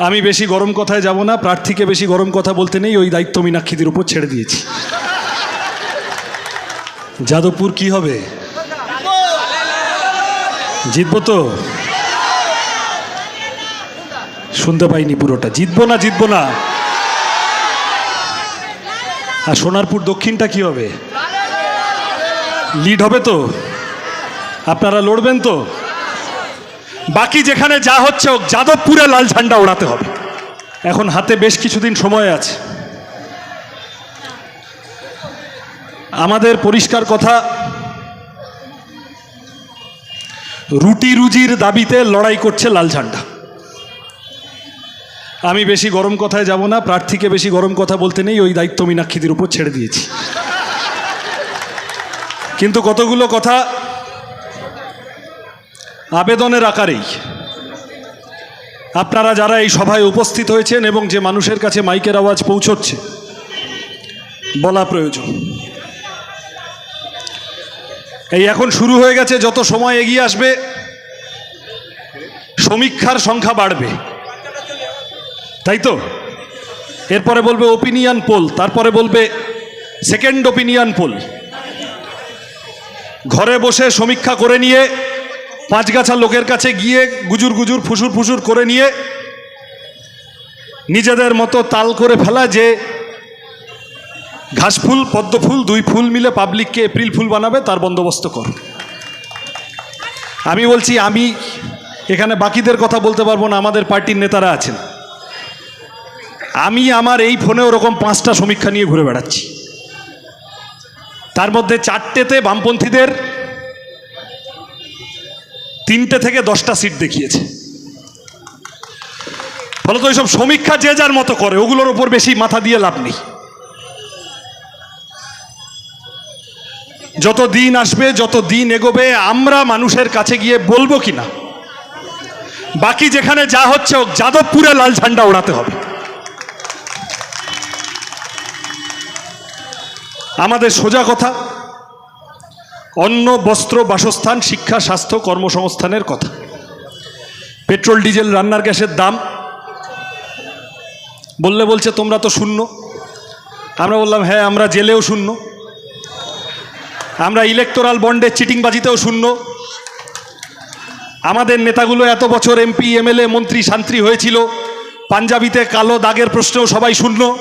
আমি বেশি গরম কথায় যাব না, প্রার্থীকে বেশি গরম কথা বলতে নেই, ওই দায়িত্ব মীনাক্ষীদের উপর ছেড়ে দিয়েছি। যাদবপুর কি হবে? জিতবো তো? শুনতে পাইনি পুরোটা। জিতবো না জিতবো না? আর সোনারপুর দক্ষিণটা কি হবে? লিড হবে তো? আপনারা লড়বেন তো? বাকি যেখানে যা হচ্ছে হোক, যাদবপুরে লাল ঝান্ডা ওড়াতে হবে। এখন হাতে বেশ কিছুদিন সময় আছে। আমাদের পরিষ্কার কথা, রুটি রুজির দাবিতে লড়াই করছে লাল ঝান্ডা। আমি বেশি গরম কথায় যাব না, প্রার্থীকে বেশি গরম কথা বলতে নেই, ওই দায়িত্ব মীনাক্ষীদের উপর ছেড়ে দিয়েছি। কিন্তু কতগুলো কথা আবেদনের আকারেই। আপনারা যারা এই সভায় উপস্থিত হয়েছেন এবং যে মানুষের কাছে মাইকের আওয়াজ পৌঁছচ্ছে, বলা প্রয়োজন। এই এখন শুরু হয়ে গেছে, যত সময় এগিয়ে আসবে, সমীক্ষার সংখ্যা বাড়বে। তাই তো? এরপরে বলবে ওপিনিয়ন পোল তারপরে বলবে সেকেন্ড ওপিনিয়ন পোল ঘরে বসে সমীক্ষা করে নিয়ে পাঁচগাছা লোকের কাছে গিয়ে গুজুর গুজুর ফুসুর ফুসুর করে নিয়ে নিজেদের মতো তাল করে ফেলা যে ঘাসফুল পদ্মফুল দুই ফুল মিলে পাবলিককে এপ্রিল ফুল বানাবে, তার বন্দোবস্ত কর। আমি বলছি, আমি এখানে বাকিদের কথা বলতে পারব না, আমাদের পার্টির নেতারা আছেন। আমি আমার এই ফোনে ওরকম পাঁচটা সমীক্ষা নিয়ে ঘুরে বেড়াচ্ছি। তার মধ্যে চারটেতে বামপন্থীদের তিনটে থেকে দশটা সিট দেখিয়েছে। ফলত ওইসব সমীক্ষা যে যার মতো করে, ওগুলোর ওপর বেশি মাথা দিয়ে লাভ নেই। যত দিন আসবে, যত দিন এগোবে, আমরা মানুষের কাছে গিয়ে বলব কি না বাকি যেখানে যা হচ্ছে যাদবপুরে লাল ঝান্ডা ওড়াতে হবে। আমাদের সোজা কথা অন্ন, বস্ত্র, বাসস্থান, শিক্ষা, স্বাস্থ্য, কর্মসংস্থানের কথা। পেট্রোল, ডিজেল, রান্নার গ্যাসের দাম। বললে বলছে, তোমরা তো শূন্য। আমরা বললাম হ্যাঁ আমরা জেলেও শূন্য। আমরা ইলেকটোরাল বন্ডের চিটিংবাজিতেও শূন্য। আমাদের নেতাগুলো এত বছর এমপি, এমএলএ, মন্ত্রী, শান্ত্রী হয়েছিল। পাঞ্জাবিতে কালো দাগের প্রশ্নেও সবাই শূন্য।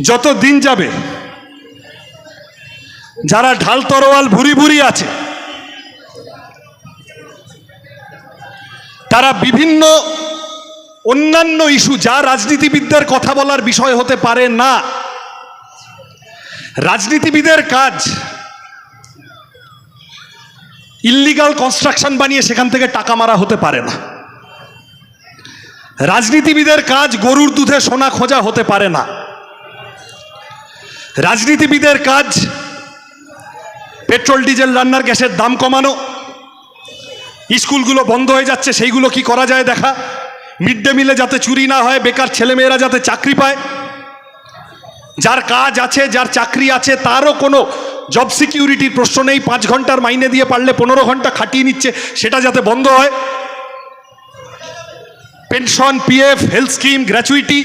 যত দিন যাবে, যারা ঢাল তরোয়াল ভুরি ভুরি আছে, তারা বিভিন্ন অন্যান্য ইস্যু, যা রাজনীতিবিদদের কথা বলার বিষয় হতে পারে না। রাজনীতিবিদের কাজ ইল্লিগাল কনস্ট্রাকশন বানিয়ে সেখান থেকে টাকা মারা হতে পারে না। রাজনীতিবিদের কাজ গরুর দুধে সোনা খোঁজা হতে পারে না। রাজনীতিবিদের কাজ, পেট্রোল, ডিজেল, রান্নার গ্যাসের দাম কমানো, স্কুলগুলো বন্ধ হয়ে যাচ্ছে, সেইগুলো কি করা যায় দেখা? মিড ডে মিলে যাতে চুরি না হয়, বেকার ছেলেমেয়েরা যাতে চাকরি পায়। যার কাজ আছে, যার চাকরি আছে, তারও কোনো জব সিকিউরিটির প্রশ্ন নেই, পাঁচ ঘণ্টার মাইনে দিয়ে পারলে পনেরো ঘণ্টা খাটিয়ে নিচ্ছে, সেটা যাতে বন্ধ হয়। Pension, PF, health scheme, gratuity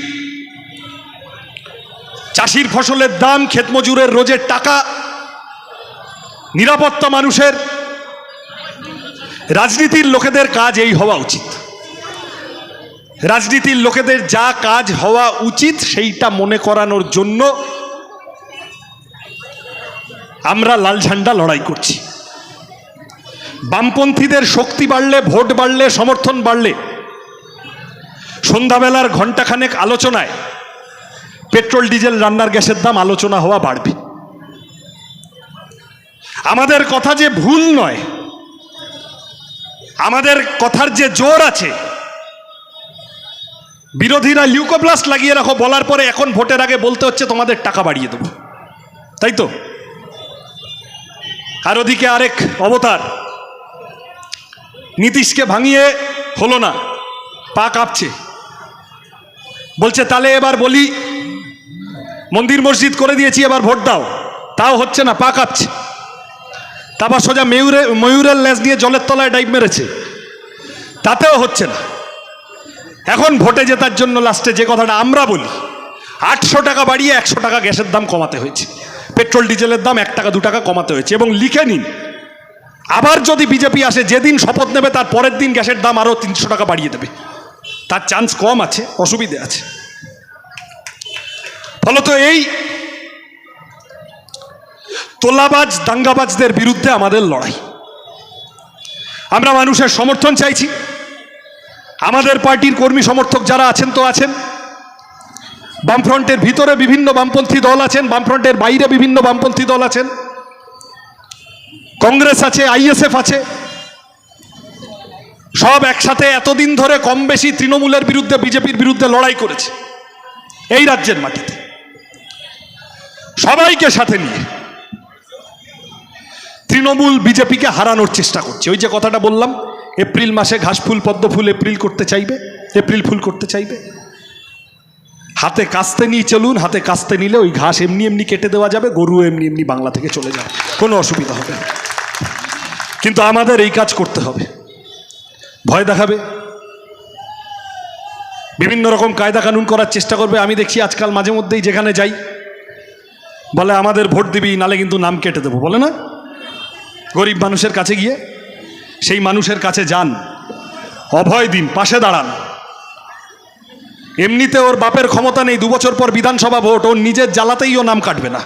চাষির ফসলের দাম ক্ষেতমজুরের রোজের টাকা। নিরাপত্তা মানুষের, রাজনীতির লোকেদের কাজ এই হওয়া উচিত। রাজনীতির লোকেদের যা কাজ হওয়া উচিত সেইটা মনে করানোর জন্য আমরা লাল ঝান্ডা লড়াই করছি। বামপন্থীদের শক্তি বাড়লে, ভোট বাড়লে, সমর্থন বাড়লে, সন্ধ্যাবেলার ঘণ্টাখানেক আলোচনায় পেট্রোল, ডিজেল, রান্নার গ্যাসের দাম আলোচনা হওয়া বাড়বে। আমাদের কথা যে ভুল নয়, আমাদের কথার যে জোর আছে, বিরোধীরা লিউকোপ্লাস্ট লাগিয়ে রাখো, বলার পরে এখন ভোটের আগে বলতে হচ্ছে তোমাদের টাকা বাড়িয়ে দেবো। তাই তো? আর ওদিকে আরেক অবতার, নীতিশকে ভাঙিয়ে হলো না, পা কাঁপছে। বলছে তাহলে এবার বলি মন্দির মসজিদ করে দিয়েছি, এবার ভোট দাও। তাও হচ্ছে না, পা কাঁপছে। তারপর সোজা ময়ূরে, ময়ূরের লেজ দিয়ে জলের তলায় ডাইভ মেরেছে। তাতেও হচ্ছে না। এখন ভোটে জেতার জন্য লাস্টে যে কথাটা আমরা বলি, আটশো টাকা বাড়িয়ে একশো টাকা গ্যাসের দাম কমাতে হয়েছে। পেট্রোল, ডিজেলের দাম এক টাকা, দু টাকা কমাতে হয়েছে। এবং লিখে নিন, আবার যদি বিজেপি আসে, যেদিন শপথ নেবে, তার পরের দিন গ্যাসের দাম আরও তিনশো টাকা বাড়িয়ে দেবে। তার চান্স কম আছে, অসুবিধে আছে। ফলত এই তোলাবাজ, দাঙ্গাবাজদের বিরুদ্ধে আমাদের লড়াই। আমরা মানুষের সমর্থন চাইছি। আমাদের পার্টির কর্মী সমর্থক যারা আছেন তো আছেন। বামফ্রন্টের ভিতরে বিভিন্ন বামপন্থী দল আছেন, বামফ্রন্টের বাইরে বিভিন্ন বামপন্থী দল আছেন। কংগ্রেস আছে, আইএসএফ আছে। সব একসাথে এতদিন ধরে কম বেশি তৃণমূলের বিরুদ্ধে, বিজেপির বিরুদ্ধে লড়াই করেছে। এই রাজ্যের মাটিতে। সবাইকে সাথে নিয়ে তৃণমূল বিজেপিকে হারানোর চেষ্টা করছে। ওই যে কথাটা বললাম, এপ্রিল মাসে ঘাস ফুল, পদ্ম ফুল এপ্রিল করতে চাইবে? এপ্রিল ফুল করতে চাইবে? হাতে কাস্তে নিয়ে চলুন, হাতে কাস্তে নিলে ওই ঘাস এমনি এমনি কেটে দেওয়া যাবে, গরু এমনি এমনি বাংলা থেকে চলে যাবে। কোনো অসুবিধা হবে না। কিন্তু আমাদের এই কাজ করতে হবে। ভয় দেখাবে। বিভিন্ন রকম কায়দা কানুন করার চেষ্টা করবে। আমি দেখি আজকাল মাঝে মধ্যেই যেখানে যাই বলে, আমাদের ভোট দিবি, নালে কিন্তু নাম কেটে দেবো। বলে না? গরিব মানুষের কাছে গিয়ে, সেই মানুষের কাছে যান, অভয় দিন, পাশে দাঁড়ান। এমনিতে ওর বাপের ক্ষমতা নেই, দু বছর পর বিধানসভা ভোট, ওর নিজের জ্বালাতেই ও নাম কাটবে না।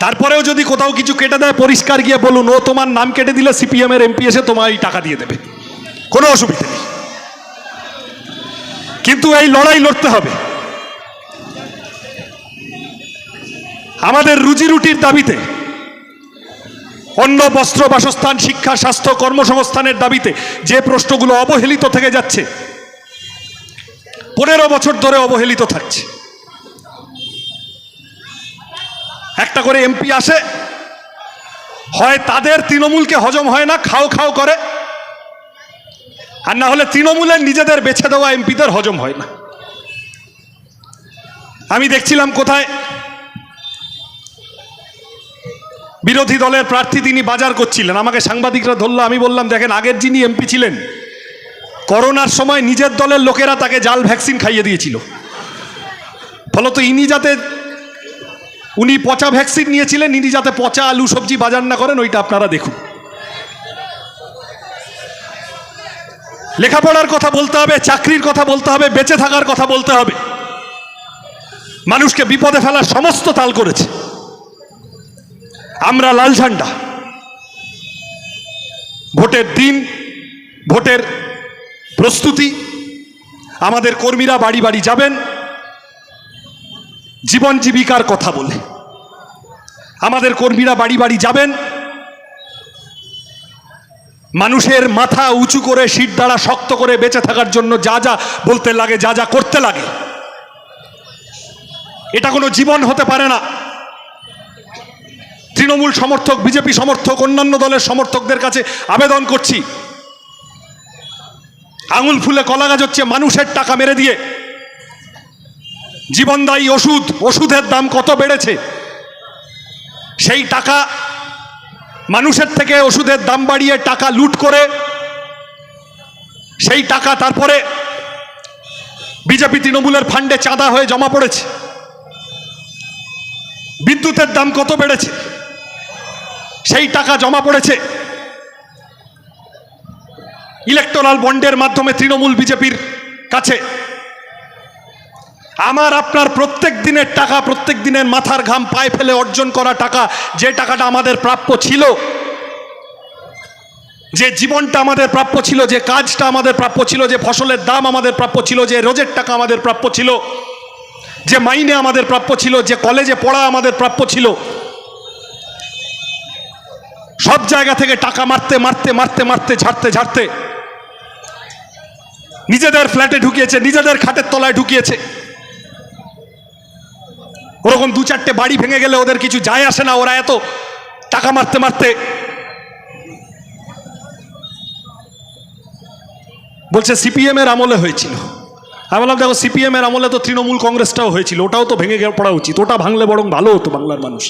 তারপরেও যদি কোথাও কিছু কেটে দেয়, পরিষ্কার গিয়ে বলুন, ও তোমার নাম কেটে দিলে সিপিএম এর এমপি এসে তোমায় টাকা দিয়ে দেবে। কোনো অসুবিধা নেই। কিন্তু এই লড়াই লড়তে হবে। আমাদের রুজি রুটির দাবিতে, অন্ন, বস্ত্র, বাসস্থান, শিক্ষা, স্বাস্থ্য, কর্মসংস্থানের দাবিতে যে প্রশ্নগুলো অবহেলিত থেকে যাচ্ছে, পনেরো বছর ধরে অবহেলিত থাকছে। একটা করে এমপি আসে, হয় তাদের তৃণমূলকে হজম হয় না, খাও খাও করে, আর না হলে তৃণমূলের নিজেদের বেছে দেওয়া এমপিদের হজম হয় না। আমি দেখছিলাম কোথায় বিরোধী দলের প্রার্থী তিনি বাজার করছিলেন। আমাকে সাংবাদিকরা ধরলো, আমি বললাম, দেখেন, আগের যিনি এমপি ছিলেন, করোনার সময় নিজের দলের লোকেরা তাকে জাল ভ্যাকসিন খাইয়ে দিয়েছিল। ফলত ইনি যাতে, উনি পচা ভ্যাকসিন নিয়েছিলেন, ইনি যাতে পচা আলু সবজি বাজার না করেন, ওইটা আপনারা দেখুন। লেখাপড়ার কথা বলতে হবে, চাকরির কথা বলতে হবে, বেঁচে থাকার কথা বলতে হবে। মানুষকে বিপদে ফেলার সমস্ত তাল করেছে। আমরা লাল ঝান্ডা। ভোটের দিন, ভোটের প্রস্তুতি, আমাদের কর্মীরা বাড়ি বাড়ি যাবেন, জীবন জীবিকার কথা বলে। আমাদের কর্মীরা বাড়ি বাড়ি যাবেন, মানুষের মাথা উঁচু করে সিট দ্বারা শক্ত করে বেঁচে থাকার জন্য যা যা বলতে লাগে, যা যা করতে লাগে। এটা কোনো জীবন হতে পারে না। তৃণমূল সমর্থক, বিজেপি সমর্থক, অন্যান্য দলের সমর্থকদের কাছে আবেদন করছি। আঙুল ফুলে কলা গাছ হচ্ছে মানুষের টাকা মেরে দিয়ে। জীবনদায়ী ওষুধ, ওষুধের দাম কত বেড়েছে? সেই টাকা মানুষের থেকে ওষুধের দাম বাড়িয়ে টাকা লুট করে, সেই টাকা তারপরে বিজেপি তৃণমূলের ফান্ডে চাঁদা হয়ে জমা পড়েছে। বিদ্যুতের দাম কত বেড়েছে? সেই টাকা জমা পড়েছে। ইলেকটোরাল বন্ডের মাধ্যমে তৃণমূল বিজেপির কাছে। আমার, আপনার প্রত্যেক দিনের টাকা, প্রত্যেক দিনের মাথার ঘাম পায়ে ফেলে অর্জন করা টাকা, যে টাকাটা আমাদের প্রাপ্য ছিল, যে জীবনটা আমাদের প্রাপ্য ছিল, যে কাজটা আমাদের প্রাপ্য ছিল, যে ফসলের দাম আমাদের প্রাপ্য ছিল, যে রোজের টাকা আমাদের প্রাপ্য ছিল, যে মাইনে আমাদের প্রাপ্য ছিল, যে কলেজে পড়া আমাদের প্রাপ্য ছিল সব জায়গা থেকে টাকা মারতে মারতে মারতে মারতে, ঝাড়তে ঝাড়তে। নিজেদের ফ্ল্যাটে ঢুকিয়েছে, নিজেদের খাটের তলায় ঢুকিয়েছে। ওরকম দু চারটে বাড়ি ভেঙে গেলে ওদের কিছু যায় আসে না, ওরা এত টাকা মারতে মারতে। বলছে সিপিএম এর আমলে হয়েছিল। আমি বললাম, দেখো সিপিএম এর আমলে তো তৃণমূল কংগ্রেসটাও হয়েছিল, ওটাও তো ভেঙে পড়া উচিত। ওটা ভাঙলে বরং ভালো হতো বাংলার মানুষ।